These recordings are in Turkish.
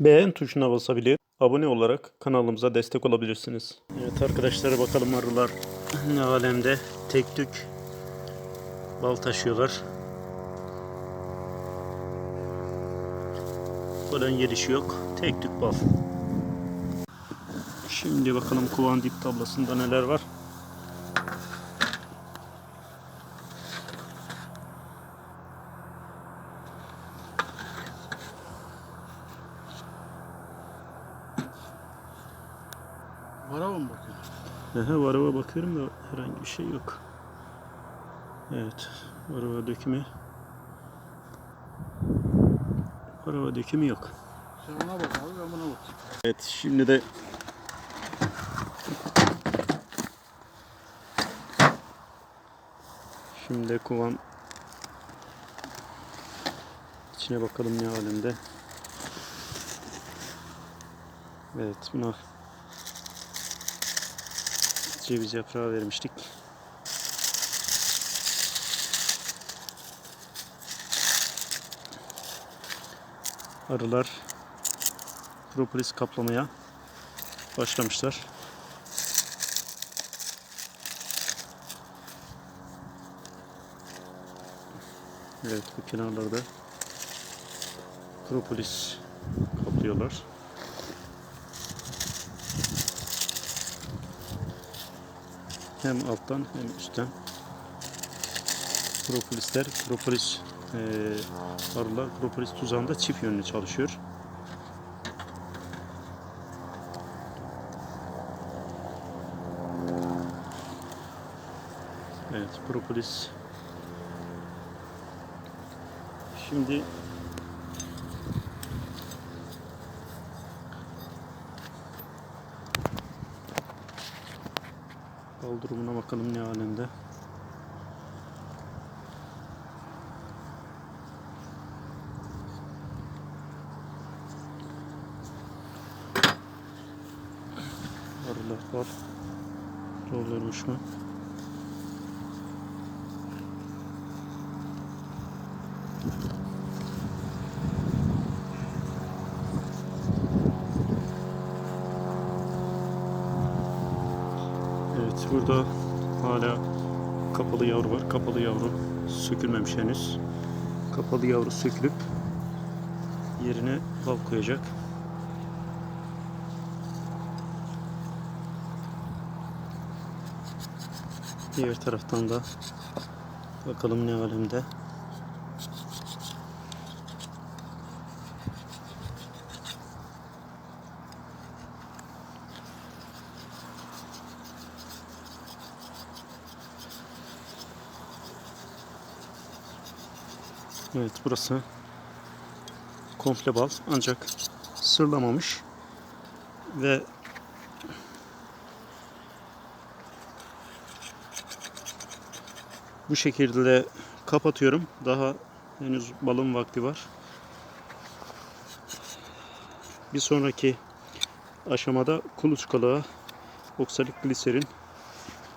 Beğen tuşuna basabilir, abone olarak kanalımıza destek olabilirsiniz. Evet arkadaşlar bakalım arılar ne alemde tek tük bal taşıyorlar. Polen gelişi yok. Tek tük bal. Şimdi bakalım kovan dip tablasında neler var. Varava mı bakıyorsun? Aha, varava bakıyorum da herhangi bir şey yok. Evet. Varava dökümü. Varava dökümü yok. Sen ona bak abi ben buna bakayım. Evet şimdi de Şimdi de kovan içine bakalım ne alemde. Evet buna ceviz yaprağı vermiştik. Arılar propolis kaplamaya başlamışlar. Evet bu kenarlarda propolis kaplıyorlar. Hem alttan hem üstten propolisler, propolis eee arılar propolis tuzağında çift yönlü çalışıyor. Evet, propolis. Şimdi bal durumuna bakalım ne alemde. Arılar var. Doldurmuş mu? Evet burada hala kapalı yavru var. Kapalı yavru sökülmemiş henüz. Kapalı yavru sökülüp yerine bal koyacak. Diğer taraftan da bakalım ne alemde. Evet burası komple bal ancak sırlamamış ve bu şekilde kapatıyorum. Daha henüz balın vakti var. Bir sonraki aşamada kuluçkalığa oksalik gliserin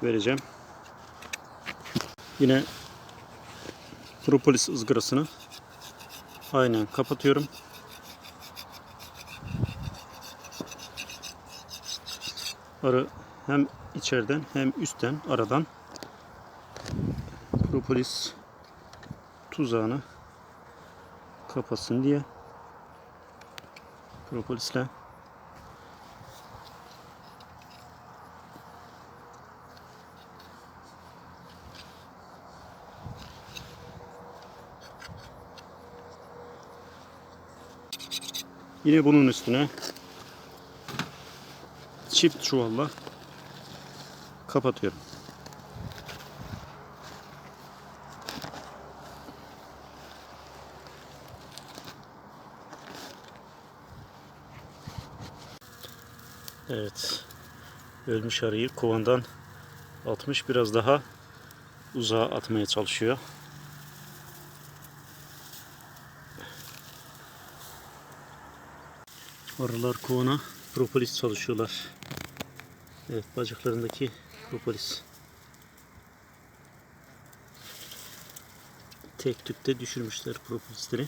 vereceğim. Yine propolis ızgarasını. Aynen kapatıyorum. Arı hem içeriden hem üstten aradan. Propolis tuzağını kapasın diye. Propolisle Yine bunun üstüne çift çuvalla kapatıyorum. Evet. Ölmüş arıyı kovandan atmış biraz daha uzağa atmaya çalışıyor. Arılar kovana propolis çalışıyorlar. Evet bacaklarındaki propolis. Tek tükte düşürmüşler propolisleri.